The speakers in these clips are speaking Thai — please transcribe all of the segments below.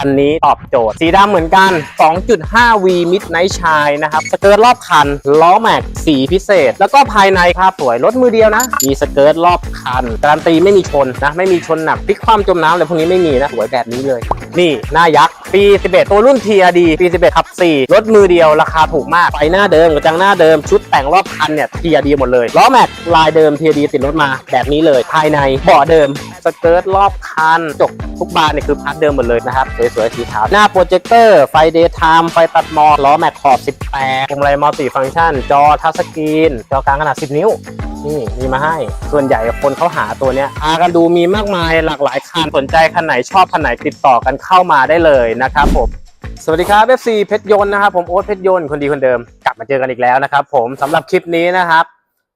คันนี้ตอบโจทย์ สีดำเหมือนกัน 2.5V Midnight Shine นะครับ สเกิร์ตรอบคัน ล้อแม็กสีพิเศษ แล้วก็ภายในครับสวยรถมือเดียวนะ มีสเกิร์ตรอบคัน การันตีไม่มีชนนะ ไม่มีชนหนักพลิกคว่ำจมน้ำอะไรพวกนี้ไม่มีนะสวยแบบนี้เลยนี่หน้ายักษ์ ปี 11 ตัวรุ่น TRD ปี 11ขับ 4 รถมือเดียวราคาถูกมาก ไฟหน้าเดิมกระจังหน้าเดิม ชุดแต่งรอบคันเนี่ย TRD หมดเลย ล้อแม็กลายเดิม TRD ติดรถมาแบบนี้เลย ภายในเบาะเดิม สเกิร์ตรอบคัน จกทุกบานเนี่ยคือพัดเดิมหมดเลยนะครับ สวยๆ สีขาว หน้าโปรเจคเตอร์ ไฟเดย์ไทม์ ไฟตัดหมอกล้อแม็กขอบ 18พวงมาลัยมัลติฟังก์ชัน จอทัชสกรีน จอกลางขนาด 10 นิ้ว นี่มีมาให้ ส่วนใหญ่คนเขาหาตัวเนี้ยพากันดูมีมากมายหลากหลายคันสนใจคันไหนชอบคันไหนติดต่อกันเข้ามาได้เลยนะครับผมสวัสดีครับ FC เพชรยนต์นะครับผมโอ๊ตเพชรยนต์คนดีคนเดิมกลับมาเจอกันอีกแล้วนะครับผมสำหรับคลิปนี้นะครับ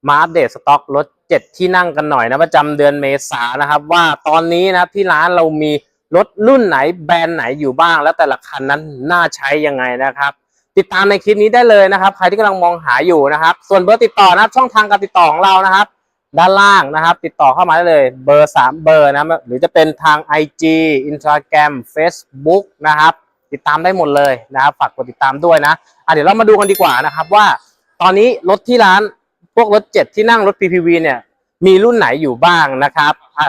มาอัปเดตสต็อกรถ 7 ที่นั่งกันหน่อยนะประจำเดือนเมษายนนะครับ ว่าตอนนี้นะครับที่ร้านเรามีรถรุ่นไหนแบรนด์ไหนอยู่บ้าง แล้วแต่ละคันนั้นน่าใช้ยังไงนะครับ ติดตามในคลิปนี้ได้เลยนะครับ ใครที่กำลังมองหาอยู่นะครับ ส่วนเบอร์ติดต่อนะครับช่องทางการติดต่อของเรานะครับ ด้านล่างนะครับ ติดต่อเข้ามาได้เลยเบอร์ 3 เบอร์นะหรือจะเป็นทาง IG Instagram Facebook นะครับ ติดตามได้หมดเลยนะครับฝากกดติดตามด้วยนะอะเดี๋ยวเรามาดูกันดีกว่านะครับว่า ตอนนี้รถที่ร้านพวกรถเจ็ดที่นั่งรถ PPV เนี่ย มีรุ่นไหนอยู่บ้างนะครับอะ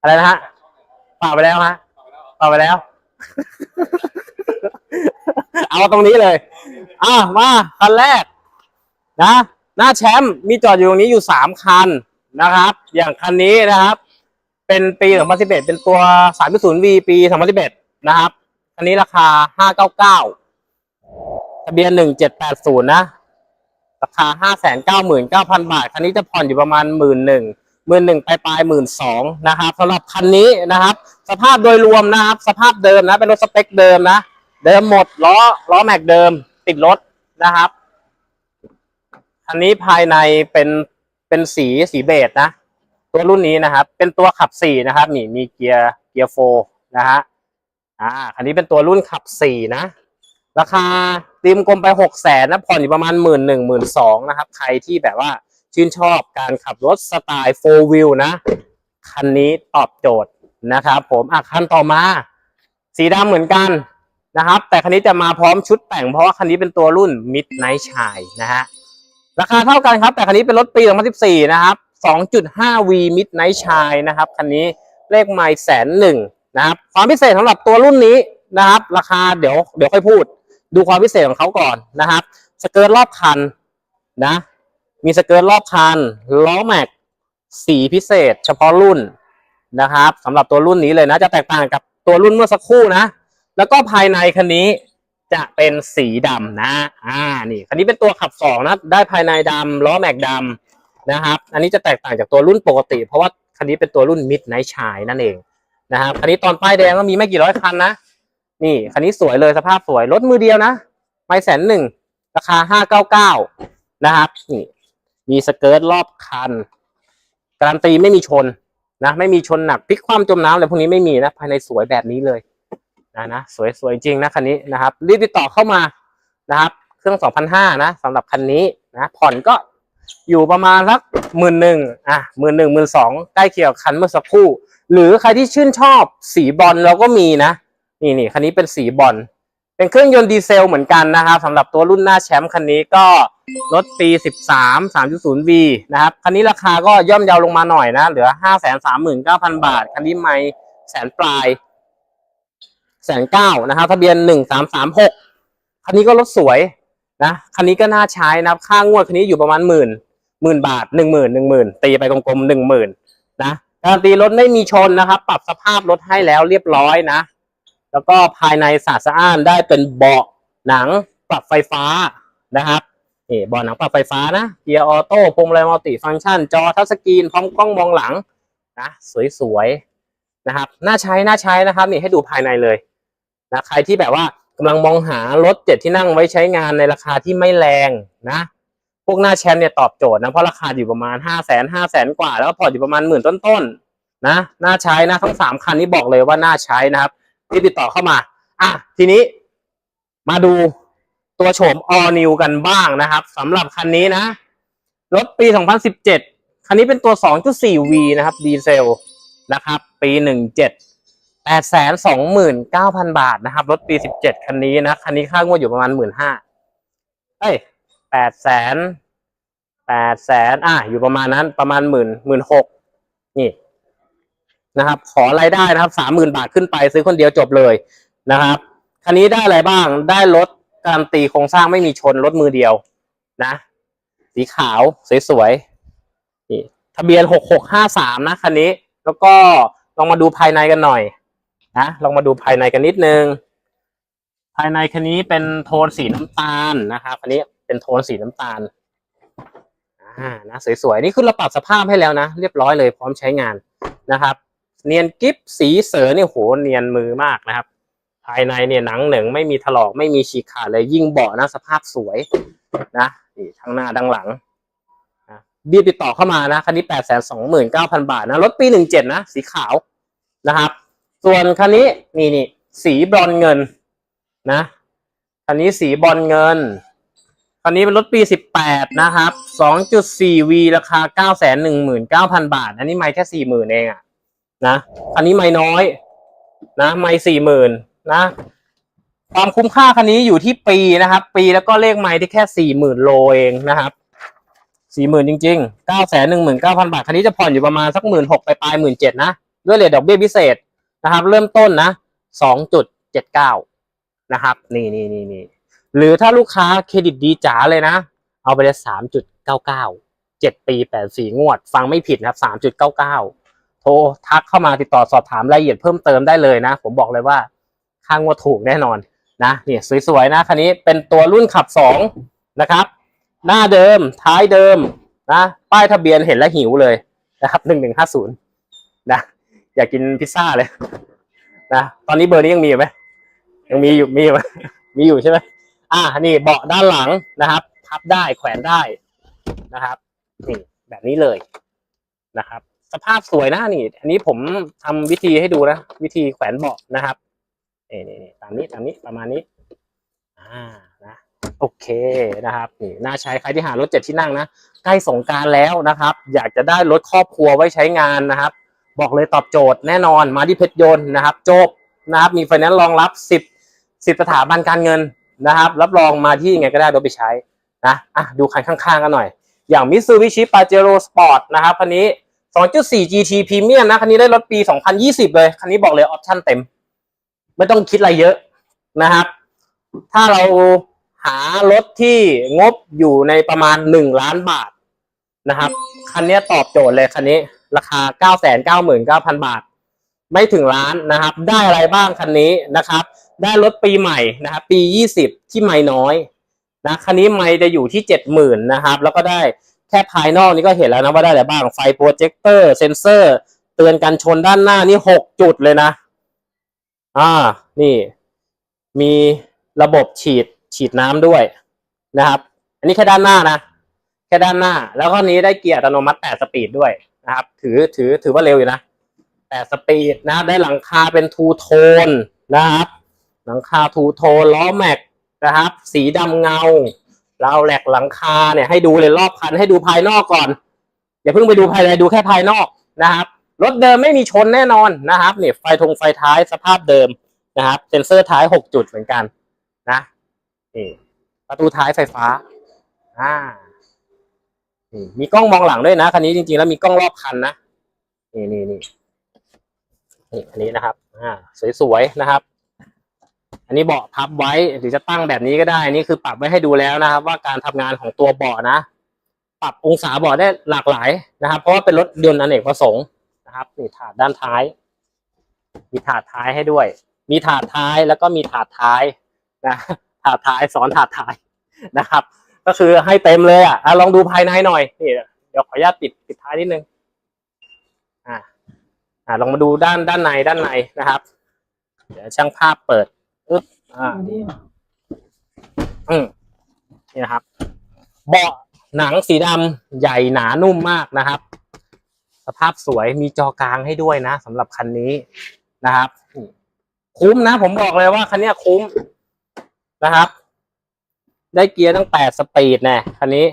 อะไรนะฮะเปล่าไปแล้วฮะเปล่าไปแล้ว เอาตรงนี้เลย อะมาคันแรก นะ หน้าแชมป์มีจอดอยู่ตรงนี้อยู่สามคันนะครับ อย่างคันนี้นะครับ เป็นปี2011เป็นตัว 3.0V ปี2011นะครับ คันนี้ราคา 599ทะเบียน 1780 นะ ราคา 599,000 บาท คันนี้จะผ่อนอยู่ประมาณ 1 1 0 0 0 1 1ปลายปลายหมื่นสองนะครับสำหรับคันนี้นะครับ สภาพโดยรวมนะครับ สภาพเดิมนะ เป็นรถสเปคเดิมนะ เดิมหมดล้อล้อแม็กเดิมติดรถนะครับคันนี้ภายในเป็นเป็นสีสีเบจนะ ตัวรุ่นนี้นะครับ เป็นตัวขับสี่นะครับ นี่มีเกียร์เกียร์โฟนะฮะอ่าคันนี้เป็นตัวรุ่นขับสี่นะ ราคาตีมกลมไปหกแสนนะผ่อนอยู่ประมาณหมื่นหนึ่งหมื่นสองนะครับ ใครที่แบบว่าชื่นชอบการขับรถสไตล์โฟวิลนะ คันนี้ตอบโจทย์นะครับผมอะคันต่อมา สีดำเหมือนกัน นะครับ แต่คันนี้จะมาพร้อมชุดแต่งเพราะว่าคันนี้เป็นตัวรุ่น Midnight Shine นะฮะราคาเท่ากันครับ แต่คันนี้เป็นรถปี 2014 นะครับ 2.5V Midnight Shine นะครับคันนี้เลขไมล์แสนหนึ่งนะครับความพิเศษสำหรับตัวรุ่นนี้นะครับ ราคาเดี๋ยวเดี๋ยวค่อยพูด ดูความพิเศษของเขาก่อนนะครับสเกิร์ตรอบคันนะมีสเกิร์ตรอบคันล้อแม็กสีพิเศษ เฉพาะรุ่นนะครับสำหรับตัวรุ่นนี้เลยนะ จะแตกต่างกับตัวรุ่นเมื่อสักครู่นะ แล้วก็ภายในคันนี้จะเป็นสีดำนะ อ่า นี่ คันนี้เป็นตัวขับสองนะ ได้ภายในดำล้อแม็กดำนะครับ อันนี้จะแตกต่างจากตัวรุ่นปกติ เพราะว่าคันนี้เป็นตัวรุ่นมิดไนท์ชายนั่นเองนะครับ คันนี้ตอนป้ายแดงก็มีไม่กี่ร้อยคันนะ นี่ คันนี้สวยเลยสภาพสวย รถมือเดียวนะ ไม่แสนหนึ่ง ราคาห้าเก้าเก้านะครับ นี่ มีสเกิร์ตรอบคัน การันตีไม่มีชนนะ ไม่มีชนหนักพลิกคว่ำจมน้ำอะไรพวกนี้ไม่มีนะ ภายในสวยแบบนี้เลย นะนะสวยสวยจริงนะคันนี้นะครับ รีบติดต่อเข้ามานะครับ เครื่อง 2,500นะสำหรับคันนี้นะผ่อนก็อยู่ประมาณสักหมื่นหนึ่งอะหมื่นหนึ่งหมื่นสองใกล้เคียงกับคันเมื่อสักครู่ หรือใครที่ชื่นชอบสีบอลเราก็มีนะ นี่นี่คันนี้เป็นสีบอลเป็นเครื่องยนต์ดีเซลเหมือนกันนะครับสำหรับตัวรุ่นหน้าแชมป์คันนี้ก็รถปี 13 3.0V นะครับ คันนี้ราคาก็ย่อมเยาวลงมาหน่อยนะ เหลือ 539,000 บาท คันนี้ไม่แสนปลาย แสนเก้านะครับทะเบียนหนึ่งสามสามหกคันนี้ก็รถสวยนะคันนี้ก็น่าใช้นะครับค่างวดคันนี้อยู่ประมาณหมื่นหมื่นบาทหนึ่งหมื่นหนึ่งหมื่นตีไปกลมๆหนึ่งหมื่นนะการันตีรถไม่มีชนนะครับ ปรับสภาพรถให้แล้วเรียบร้อยนะ แล้วก็ภายในสะอาดสะอ้านได้เป็นเบาะหนังปรับไฟฟ้านะครับนี่เบาะหนังปรับไฟฟ้านะเกียร์ออโต้พวงมาลัยมัลติฟังก์ชัน จอทัชสกรีนพร้อมกล้องมองหลังนะสวยๆนะครับน่าใช้น่าใช้นะครับนี่ให้ดูภายในเลย นะใครที่แบบว่ากำลังมองหารถเจ็ดที่นั่งไว้ใช้งานในราคาที่ไม่แรงนะ พวกหน้าแชมป์เนี่ยตอบโจทย์นะเพราะราคาอยู่ประมาณห้าแสนห้าแสนกว่า แล้วก็ผ่อนอยู่ประมาณหมื่นต้นๆนะน่าใช้นะทั้งสามคันนี้บอกเลยว่าน่าใช้นะครับที่ติดต่อเข้ามาอะทีนี้มาดูตัวโฉม all new กันบ้างนะครับสำหรับคันนี้นะ รถปี 2017 คันนี้เป็นตัว 2.4V นะครับ ดีเซลนะครับ ปี 17 แปดแสนสองหมื่นเก้าพันบาทนะครับ รถปีสิบเจ็ดคันนี้นะ คันนี้ค่างวดอยู่ประมาณหมื่นห้าเอ้ยแปดแสนแปดแสนอะ อยู่ประมาณนั้นประมาณหมื่นหมื่นหกนี่นะครับ ขอรายได้นะครับสามหมื่นบาทขึ้นไปซื้อคนเดียวจบเลยนะครับ คันนี้ได้อะไรบ้างได้รถการตีโครงสร้างไม่มีชนรถมือเดียวนะ สีขาวสวยๆนี่ทะเบียนหกหกห้าสามนะคันนี้ แล้วก็ลองมาดูภายในกันหน่อย นะลองมาดูภายในกันนิดนึง ภายในคันนี้เป็นโทนสีน้ำตาลนะครับคันนี้เป็นโทนสีน้ำตาลอ่านะสวยๆนี่คือเราปรับสภาพให้แล้วนะ เรียบร้อยเลยพร้อมใช้งานนะครับ เนียนกิฟสีเสือเนี่ยโหเนียนมือมากนะครับ ภายในเนี่ยหนังเหนึ่งไม่มีถลอกไม่มีฉีกขาดเลยยิ่งเบาะนะสภาพสวยนะนี่ทั้งหน้าทั้งหลังนะบีบติดต่อเข้ามานะคันนี้แปดแสนสองหมื่นเก้าพันบาทนะรถปีหนึ่งเจ็ดนะ สีขาวนะครับ ส่วนคันนี้นี่นี่สีบรอนเงินนะคันนี้สีบรอนเงินคันนี้เป็นรถปีสิบแปดนะครับสองจุดสี่วีราคาเก้าแสนหนึ่งหมื่นเก้าพันบาท อันนี้ไม่แค่สี่หมื่นเองอะนะคันนี้ไม่น้อย นะไม่สี่หมื่นนะความคุ้มค่าคันนี้อยู่ที่ปีนะครับ ปีแล้วก็เลขไม่ที่แค่สี่หมื่นโลเองนะครับสี่หมื่นจริงๆเก้าแสนหนึ่งหมื่นเก้าพันบาท คันนี้จะผ่อนอยู่ประมาณสักหมื่นหกไปปลายหมื่นเจ็ดนะ ด้วยเลทดอกเบี้ยพิเศษ นะครับ เริ่มต้นนะสองจุดเจ็ดเก้านะครับ นี่นี่นี่นี่หรือถ้าลูกค้าเครดิตดีจ๋าเลยนะ เอาไปเลยสามจุดเก้าเก้าเจ็ดปีแปดสี่งวด ฟังไม่ผิดนะครับสามจุดเก้าเก้าโทรทักเข้ามาติดต่อสอบถามรายละเอียดเพิ่มเติมได้เลยนะ ผมบอกเลยว่าค่างวดถูกแน่นอนนะนี่สวยๆนะคันนี้เป็นตัวรุ่นขับสองนะครับ หน้าเดิมท้ายเดิมนะ ป้ายทะเบียนเห็นแล้วหิวเลยนะครับหนึ่งหนึ่งห้าศูนย์นะ อยากกินพิซซ่าเลยนะตอนนี้เบอร์นี้ยังมีอยู่ไหมยังมีอยู่มีอยู่ไหมมีอยู่ใช่ไหมอ่านี่เบาะด้านหลังนะครับพับได้แขวนได้นะครับนี่แบบนี้เลยนะครับ สภาพสวยนะนี่ อันนี้ผมทำวิธีให้ดูนะ วิธีแขวนเบาะนะครับนี่นี่นี่ตามนี้ตามนี้ประมาณนี้ อ่านะโอเคนะครับนี่น่าใช้ใครที่หารถเจ็ดที่นั่งนะใกล้สงการแล้วนะครับ อยากจะได้รถครอบครัวไว้ใช้งานนะครับ บอกเลยตอบโจทย์แน่นอนมาที่เพชรยนต์นะครับจบนะครับมีไฟแนนซ์รองรับสิบสิบสถาบันการเงินนะครับ รับรองมาที่ยังไงก็ได้รถไปใช้นะอะดูคันข้างๆกันหน่อย อย่าง Mitsubishi Pajero Sport นะครับคันนี้ 2.4 GT Premium นะคันนี้ได้รถปี 2020 เลยคันนี้บอกเลยออปชั่นเต็ม ไม่ต้องคิดอะไรเยอะนะครับ ถ้าเราหารถที่งบอยู่ในประมาณหนึ่งล้านบาทนะครับคันนี้ตอบโจทย์เลยคันนี้ ราคาเก้าแสนเก้าหมื่นเก้าพันบาท ไม่ถึงล้านนะครับ ได้อะไรบ้างคันนี้นะครับ ได้รถปีใหม่นะครับปียี่สิบที่ไม่น้อยนะคันนี้ไม่จะอยู่ที่เจ็ดหมื่นะครับ แล้วก็ได้แค่ภายนอกนี่ก็เห็นแล้วนะว่าได้อะไรบ้างไฟโปรเจคเตอร์เซนเซอร์ เตือนกันชนด้านหน้านี่หกจุดเลยนะ อ่านี่ มีระบบฉีดฉีดน้ำด้วยนะครับ อันนี้แค่ด้านหน้านะ แค่ด้านหน้า แล้วก็นี้ได้เกียร์อัตโนมัติ 8 สปีดด้วย นะครับ ถือถือถือว่าเร็วอยู่นะ8สปีดนะ ได้หลังคาเป็นทูโทนนะครับ หลังคาทูโทนล้อแม็กนะครับ สีดำเงา เราแหลกหลังคาเนี่ยให้ดูเลยรอบคันให้ดูภายนอกก่อน อย่าเพิ่งไปดูภายในดูแค่ภายนอกนะครับรถเดิมไม่มีชนแน่นอนนะครับเนี่ยไฟทงไฟท้ายสภาพเดิมนะครับเซ็นเซอร์ท้ายหกจุดเหมือนกันนะนี่ประตูท้ายไฟฟ้าอ่า นี่มีกล้องมองหลังด้วยนะคันนี้จริงๆแล้วมีกล้องรอบคันนะนี่นี่นี่นี่อันนี้นะครับ อ่า สวยๆนะครับ อันนี้เบาะพับไว้หรือจะตั้งแบบนี้ก็ได้นี่คือปรับไว้ให้ดูแล้วนะครับ ว่าการทำงานของตัวเบาะนะ ปรับองศาเบาะได้หลากหลายนะครับ เพราะว่าเป็นรถยนต์อเนกประสงค์นะครับนี่ถาดด้านท้าย มีถาดท้ายให้ด้วย มีถาดท้ายแล้วก็มีถาดท้ายนะถาดท้ายสอนถาดท้ายนะครับ ก็คือให้เต็มเลยอะอะลองดูภายในหน่อยนี่เดี๋ยวขออนุญาตปิดปิดท้ายนิดนึงอ่าอ่าลองมาดูด้านด้านในด้านในนะครับ เดี๋ยวช่างภาพเปิดอึ๊บอ่านี่อืมนี่นะครับ เบาะหนังสีดำใหญ่หนานุ่มมากนะครับ สภาพสวยมีจอกลางให้ด้วยนะสำหรับคันนี้นะครับ คุ้มนะ ผมบอกเลยว่าคันนี้คุ้มนะครับ ได้เกียร์ตั้งแปดสปีดแน่คันนี้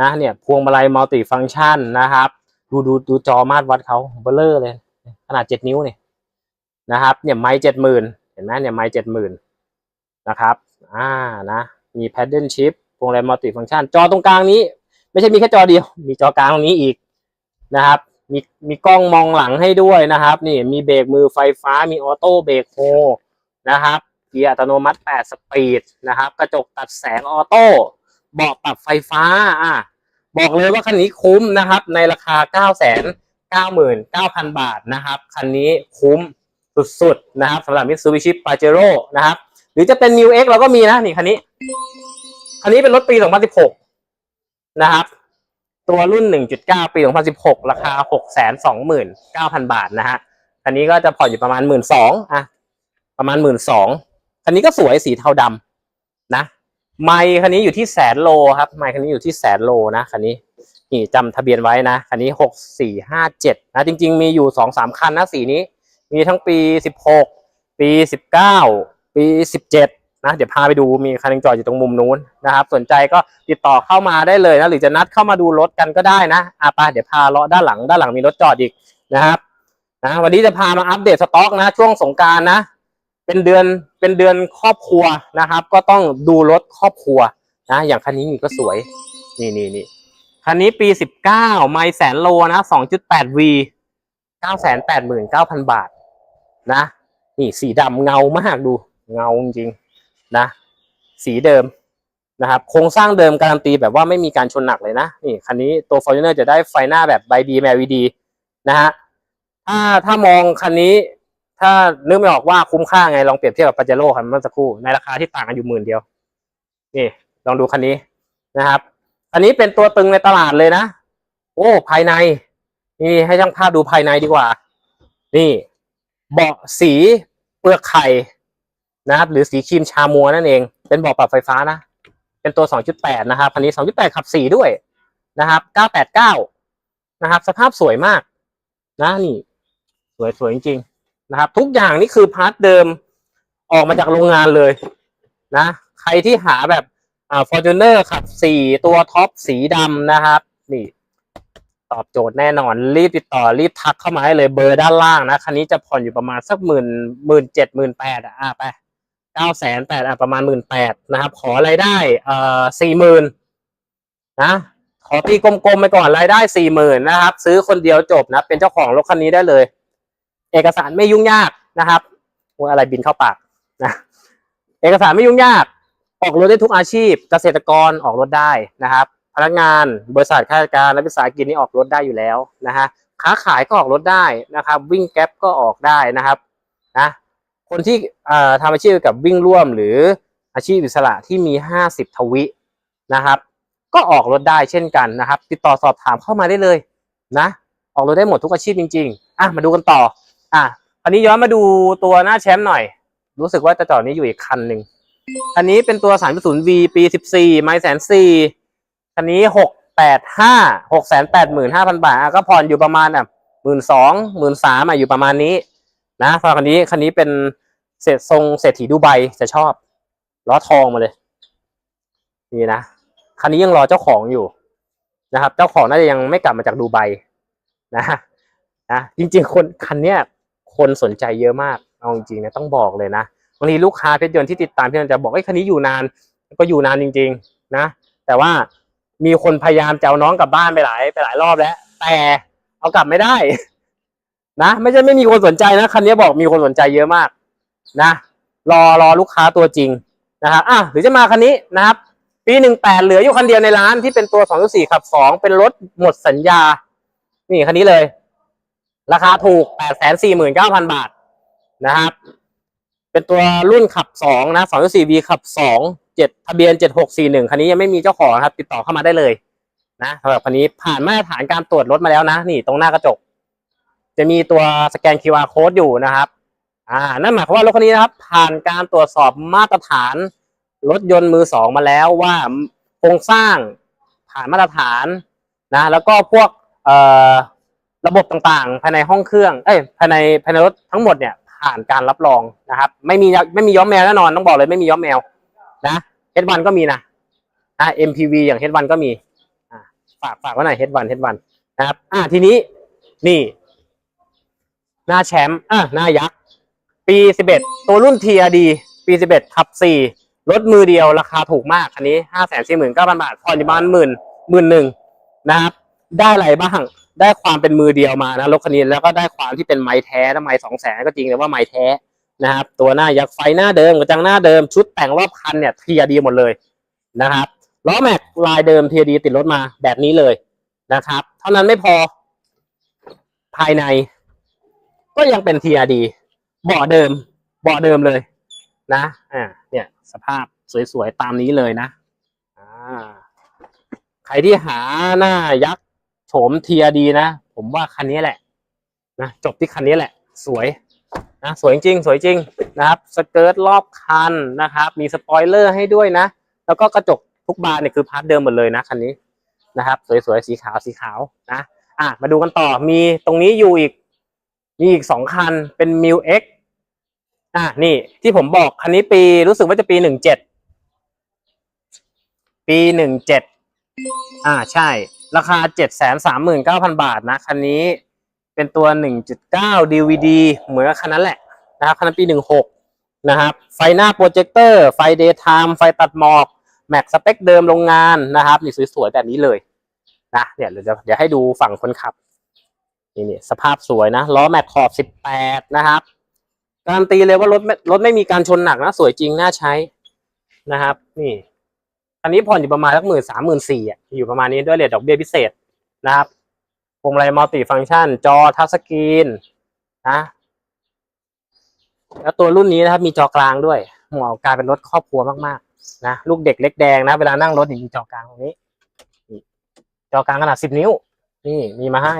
นะเนี่ยพวงมาลัยมัลติฟังก์ชันนะครับ ดูดูดูจอมาตรวัดเขาเบลเลอร์เลย ขนาดเจ็ดนิ้วเนี่ยนะครับ เนี่ยไม้เจ็ดหมื่นเห็นไหมเนี่ยไม้เจ็ดหมื่นนะครับอ่านะมี paddle shift พวงแรมมัลติฟังก์ชันจอตรงกลางนี้ ไม่ใช่มีแค่จอเดียว มีจอกลางตรงนี้อีกนะครับ มีมีกล้องมองหลังให้ด้วยนะครับ นี่มีเบรกมือไฟฟ้ามีออโต้เบรกโฮนะครับ เกียร์อัตโนมัติ 8 สปีดนะครับ กระจกตัดแสงออโต้เบาะปรับไฟฟ้าอะบอกเลยว่าคันนี้คุ้มนะครับ ในราคา 999,000 บาทนะครับ คันนี้คุ้มสุดๆนะครับสำหรับ Mitsubishi Pajero นะครับ หรือจะเป็น New X เราก็มีนะนี่คันนี้ คันนี้เป็นรถปี 2016 นะครับ ตัวรุ่น 1.9 ปี 2016 ราคา 629,000 บาทนะฮะคันนี้ก็จะผ่อนอยู่ประมาณ 12,000อะประมาณ 12,000 คันนี้ก็สวยสีเทาดำนะ ไมค์คันนี้อยู่ที่แสนโลครับ ไมค์คันนี้อยู่ที่แสนโลนะคันนี้นี่จำทะเบียนไว้นะคันนี้6457นะจริง ๆ มีอยู่2-3คันนะสีนี้ มีทั้งปี16ปี19ปี17นะเดี๋ยวพาไปดูมีคันนึงจอดอยู่ตรงมุมนู้นนะครับ สนใจก็ติดต่อเข้ามาได้เลยนะหรือจะนัดเข้ามาดูรถกันก็ได้นะอะไปเดี๋ยวพาเลาะด้านหลังด้านหลังมีรถจอดอีกนะครับนะวันนี้จะพามาอัปเดตสต็อกนะ ช่วงสงการนะ เป็นเดือน เป็นเดือนครอบครัวนะครับ ก็ต้องดูรถครอบครัวนะอย่างคันนี้นี่ก็สวย นี่นี่นี่คันนี้ปี19ไม่แสนโลนะ 2.8V 989,000บาทนะ นี่สีดำเงามากดูเงาจริงนะ สีเดิมนะครับโครงสร้างเดิมการันตีแบบว่าไม่มีการชนหนักเลยนะนี่คันนี้ตัว Fortuner จะได้ไฟหน้าแบบใบบีแม LED นะฮะถ้าถ้ามองคันนี้ ถ้านึกไม่ออกว่าคุ้มค่าไงลองเปรียบเทียบกับปาเจโร่คันเมื่อสักครู่ในราคาที่ต่างกันอยู่หมื่นเดียว นี่ ลองดูคันนี้นะครับอันนี้เป็นตัวตึงในตลาดเลยนะ โอ้ ภายใน นี่ให้ช่างภาพดูภายในดีกว่า นี่เบาะสีเปลือกไข่นะครับ หรือสีครีมชามัวนั่นเอง เป็นเบาะปรับไฟฟ้านะ เป็นตัว 2.8 นะครับคันนี้ 2.8 ขับ4ด้วยนะครับ 989 นะครับ สภาพสวยมาก นะนี่ สวยสวยจริงๆ นะครับ ทุกอย่างนี่คือพาร์ทเดิมออกมาจากโรงงานเลยนะ ใครที่หาแบบอ่าฟอร์จูเนอร์ขับสี่ตัวท็อปสีดำนะครับ นี่ ตอบโจทย์แน่นอน รีบติดต่อรีบทักเข้ามาให้เลยเบอร์ด้านล่างนะ คันนี้จะผ่อนอยู่ประมาณสักหมื่นหมื่นเจ็ดหมื่นแปดอะไปเก้าแสนแปดอะประมาณหมื่นแปดนะครับ ขอรายได้เอ่อสี่หมื่นนะขอตีกลมๆไปก่อนรายได้สี่หมื่นนะครับ ซื้อคนเดียวจบนะ เป็นเจ้าของรถคันนี้ได้เลย เอกสารไม่ยุ่งยากนะครับโอ้ยอะไรบินเข้าปากนะเอกสารไม่ยุ่งยาก ออกรถได้ทุกอาชีพ เกษตรกรออกรถได้นะครับ พนักงานบริษัทข้าราชการและวิสาหกิจนี่ออกรถได้อยู่แล้วนะฮะค้าขายก็ออกรถได้นะครับ วิ่งแก๊ปก็ออกได้นะครับนะคนที่เอ่อทำอาชีพกับวิ่งร่วมหรืออาชีพอิสระที่มีห้าสิบทวินะครับ ก็ออกรถได้เช่นกันนะครับ ติดต่อสอบถามเข้ามาได้เลยนะ ออกรถได้หมดทุกอาชีพจริง ๆ อะมาดูกันต่อ อะอันนี้ย้อนมาดูตัวหน้าแชมป์หน่อย รู้สึกว่าจะจอดนี้อยู่อีกคันหนึ่งคันนี้เป็นตัว 3.0V ปี 14 ไม่แสนสี่คันนี้ 685 685,000 บาทอะก็ผ่อนอยู่ประมาณอะหมื่นสองหมื่นสามอะอยู่ประมาณนี้ นะสำหรับคันนี้คันนี้เป็นเศษทรงเศรษฐีดูไบจะชอบล้อทองมาเลย นี่นะคันนี้ยังรอเจ้าของอยู่นะครับ เจ้าของน่าจะยังไม่กลับมาจากดูไบนะนะจริงๆคนคันเนี้ย คนสนใจเยอะมากเอาจริงๆนะต้องบอกเลยนะบางทีลูกค้าเพชรยนต์ที่ติดตามเพชรยนจะบอกไอ้คันนี้อยู่นานก็อยู่นานจริง ๆนะ แต่ว่ามีคนพยายามจะเอาน้องกลับบ้านไปหลายไปหลายรอบแล้ว แต่เอากลับไม่ได้ นะไม่ใช่ไม่มีคนสนใจนะคันนี้บอกมีคนสนใจเยอะมาก นะรอรอลูกค้าตัวจริงนะครับอะหรือจะมาคันนี้นะครับ ปีหนึ่งแปดเหลืออยู่คันเดียวในร้านที่เป็นตัวสองสี่ขับสองเป็นรถหมดสัญญา นี่คันนี้เลย ราคาถูกแปดแสนสี่หมื่นเก้าพันบาทนะครับ เป็นตัวรุ่นขับสองนะสองสี่ V ขับสองเจ็ดทะเบียนเจ็ดหกสี่หนึ่งคันนี้ยังไม่มีเจ้าของครับ ติดต่อเข้ามาได้เลยนะสำหรับคันนี้ผ่านมาตรฐานการตรวจรถมาแล้วนะ นี่ตรงหน้ากระจก จะมีตัวสแกน QR code อยู่นะครับอ่านั่นหมายความว่ารถคันนี้นะครับ ผ่านการตรวจสอบมาตรฐานรถยนต์มือสองมาแล้วว่าโครงสร้างผ่านมาตรฐานนะ แล้วก็พวกเอ่อ ระบบต่างๆ ภายในห้องเครื่อง เอ้ย ภายในภายในรถทั้งหมดเนี่ยผ่านการรับรองนะครับ ไม่มีไม่มีย้อมแมวแน่นอนต้องบอกเลยไม่มีย้อมแมวนะเฮดวันก็มีนะนะ MPV อย่างเฮดวันก็มีอ่าฝากฝากไว้หน่อยเฮดวันเฮดวันนะครับ อ่าทีนี้นี่ หน้าแชมป์อะหน้ายักษ์ปี11ตัวรุ่น TRD ปี11ขับ4รถมือเดียวราคาถูกมากคันนี้5 4 9 0 0 0บาทผ่อนอยู่ประมาณหมื่นหมื่นหนึ่งนะครับ ได้อะไรบ้าง ได้ความเป็นมือเดียวมานะรถคันนี้แล้วก็ได้ความที่เป็นไม้แท้นะไม้สองแสนก็จริงแต่ว่าไม้แท้นะครับ ตัวหน้ายักษ์ไฟหน้าเดิมกระจังหน้าเดิมชุดแต่งรอบคันเนี่ย TRD หมดเลยนะครับล้อแม็กลายเดิม TRD ติดรถมาแบบนี้เลยนะครับ เท่านั้นไม่พอภายใน ก็ยังเป็น TRD เบาะเดิมเบาะเดิมเลยนะอ่าเนี่ยสภาพสวยๆตามนี้เลยนะอ่าใครที่หาหน้ายักษ์ โฉม TRD นะ ผมว่าคันนี้แหละนะจบที่คันนี้แหละ สวยนะสวยจริงสวยจริงนะครับสเกิร์ตรอบคันนะครับ มีสปอยเลอร์ให้ด้วยนะ แล้วก็กระจกทุกบานเนี่ยคือพาร์ทเดิมหมดเลยนะคันนี้นะครับ สวยๆสีขาวสีขาวนะอะมาดูกันต่อมีตรงนี้อยู่อีก มีอีกสองคันเป็นมิวเอ็กอะนี่ที่ผมบอกคันนี้ปีรู้สึกว่าจะปีหนึ่งเจ็ดปีหนึ่งเจ็ดอ่าใช่ ราคาเจ็ดแสนสามหมื่นเก้าพันบาทนะ คันนี้เป็นตัวหนึ่งจุดเก้า DVD เหมือนคันนั้นแหละนะครับ คันนั้นปีหนึ่งหกนะครับ ไฟหน้าโปรเจคเตอร์ ไฟเดย์ไทม์ไฟตัดหมอก แม็กสเปคเดิมโรงงานนะครับ นี่สวยๆแบบนี้เลยนะเนี่ยเดี๋ยวเดี๋ยวให้ดูฝั่งคนขับ นี่นี่สภาพสวยนะ ล้อแม็กขอบสิบแปดนะครับ การันตีเลยว่ารถรถไม่มีการชนหนักนะ สวยจริงน่าใช้นะครับ นี่ อันนี้ผ่อนอยู่ประมาณสักหมื่นสามหมื่นสี่อะอยู่ประมาณนี้ด้วยเรทดอกเบี้ยพิเศษนะครับพวงมาลัยมัลติฟังก์ชัน จอทัชสกรีนนะแล้วตัวรุ่นนี้นะครับมีจอกลางด้วยเหมาะกับการเป็นรถครอบครัวมากๆนะลูกเด็กเล็กแดงนะ เวลานั่งรถนี่มีจอกลางตรงนี้ จอกลางขนาดสิบนิ้ว นี่มีมาให้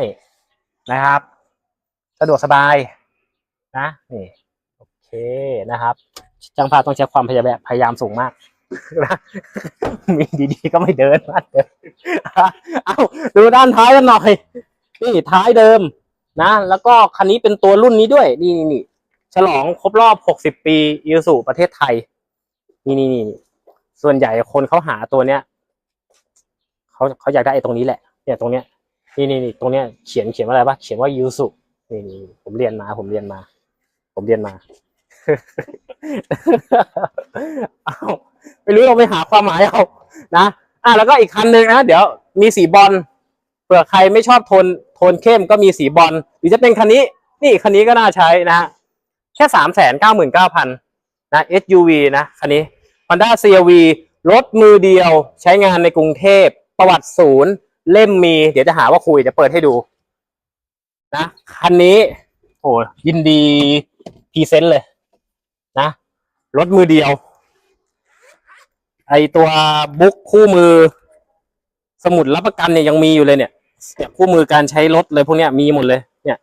นะครับ สะดวกสบายนะนี่โอเคนะครับจังภาต้องใช้ความพยายามสูงมาก มีดีๆก็ไม่เดินมาเดินเอาดูด้านท้ายกันหน่อย นี่ท้ายเดิมนะ แล้วก็คันนี้เป็นตัวรุ่นนี้ด้วย นี่นี่นี่ฉลองครบรอบ 60 ปีอิสุประเทศไทย นี่นี่นี่ส่วนใหญ่คนเขาหาตัวเนี้ยเขาเขาอยากได้ไอ้ตรงนี้แหละ เนี่ยตรงเนี้ย นี่นี่นี่ตรงเนี้ยเขียนเขียนว่าอะไรปะเขียนว่ายูสุนี่นี่ผมเรียนมา ผมเรียนมา ผมเรียนมา เอา ไม่รู้เราไปหาความหมายเอานะอะแล้วก็อีกคันหนึ่งนะ เดี๋ยวมีสีบอลเผื่อใครไม่ชอบโทนโทนเข้มก็มีสีบอลหรือจะเป็นคันนี้ นี่คันนี้ก็น่าใช้นะฮะแค่สามแสนเก้าหมื่นเก้าพันนะ SUV นะคันนี้ Honda CRV รถมือเดียวใช้งานในกรุงเทพ ประวัติศูนย์ เล่มมี เดี๋ยวจะหาว่าคุยจะเปิดให้ดู นะคันนี้ โอ้ยินดีพรีเซนต์เลย นะ รถมือเดียว ไอตัวบุ๊กคู่มือ สมุดรับประกันเนี่ยยังมีอยู่เลยเนี่ยเนี่ยคู่มือการใช้รถเลยพวกเนี้ยมีหมดเลย เนี่ย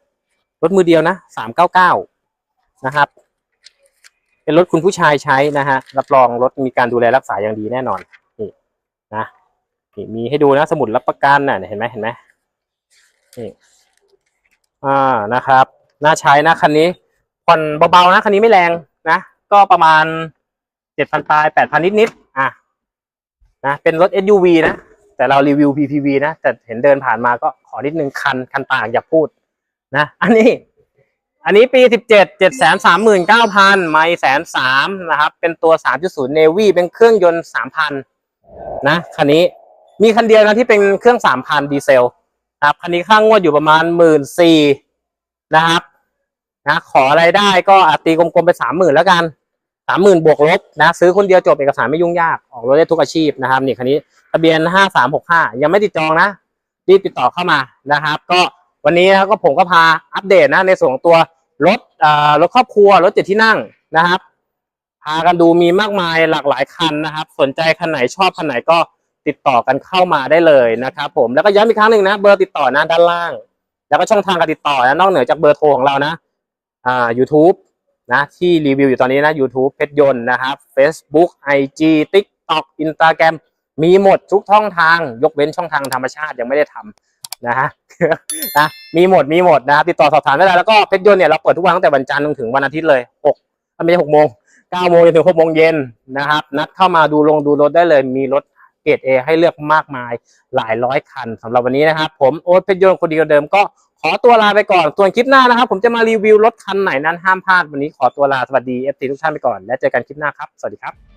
รถมือเดียวนะสามเก้าเก้านะครับ เป็นรถคุณผู้ชายใช้นะฮะรับรองรถมีการดูแลรักษาอย่างดีแน่นอนนี่นะนี่มีให้ดูนะสมุดรับประกันน่ะเห็นไหมเห็นไหมนี่อ่านะครับน่าใช้นะคันนี้ผ่อนเบาๆนะคันนี้ไม่แรงนะก็ประมาณเจ็ดพันปลายแปดพันนิดๆ นะเป็นรถ SUV นะ แต่เรารีวิว PPV นะ แต่เห็นเดินผ่านมาก็ขอนิดนึงคันคันปากอย่าพูดนะอันนี้ อันนี้ปีสิบเจ็ดเจ็ดแสนสามหมื่นเก้าพันไม่แสนสามนะครับ เป็นตัวสามจุดศูนย์เนวีเป็นเครื่องยนต์สามพันนะคันนี้มีคันเดียวนะที่เป็นเครื่องสามพันดีเซลนะครับคันนี้ค่างงวดอยู่ประมาณหมื่นสี่นะครับนะขออะไรได้ก็อาตีกลมๆไปสามหมื่นแล้วกัน สามหมื่นบวกลบนะซื้อคนเดียวจบเอกสารไม่ยุ่งยากออกรถได้ทุกอาชีพนะครับนี่คันนี้ทะเบียนห้าสามหกห้ายังไม่ติดจองนะรีบติดต่อเข้ามานะครับ ก็วันนี้นะก็ผมก็พาอัปเดตนะในส่วนของตัวรถอ่ารถครอบครัวรถเจ็ดที่นั่งนะครับพากันดูมีมากมายหลากหลายคันนะครับ สนใจคันไหนชอบคันไหนก็ติดต่อกันเข้ามาได้เลยนะครับผมแล้วก็ย้ำอีกครั้งหนึ่งนะเบอร์ติดต่อนะด้านล่าง แล้วก็ช่องทางการติดต่อนะนอกเหนือจากเบอร์โทรของเรานะอ่า YouTube นะที่รีวิวอยู่ตอนนี้นะ YouTube เพชรยนต์นะครับ Facebook IG TikTok Instagram มีหมดทุกช่องทางยกเว้นช่องทางธรรมชาติยังไม่ได้ทำนะฮะนะมีหมดมีหมดนะครับติดต่อสอบถามได้เลยแล้วก็เพชรยนต์เนี่ยเราเปิดทุกวันตั้งแต่วันจันทร์จนถึงวันอาทิตย์เลยหกไม่ใช่หกโมงเก้าโมงจนถึงหกโมงเย็นนะครับนัดเข้ามาดูลงดูรถได้เลยมีรถเกรดเอให้เลือกมากมายหลายร้อยคันสำหรับวันนี้นะครับ ผมโอ๊ตเพชรยนต์คนเดียวเดิมก็ ขอตัวลาไปก่อน ส่วนคลิปหน้านะครับ ผมจะมารีวิวรถคันไหนนั้นห้ามพลาด วันนี้ขอตัวลาสวัสดีเอฟซีทุกท่านไปก่อน และเจอกันคลิปหน้าครับ สวัสดีครับ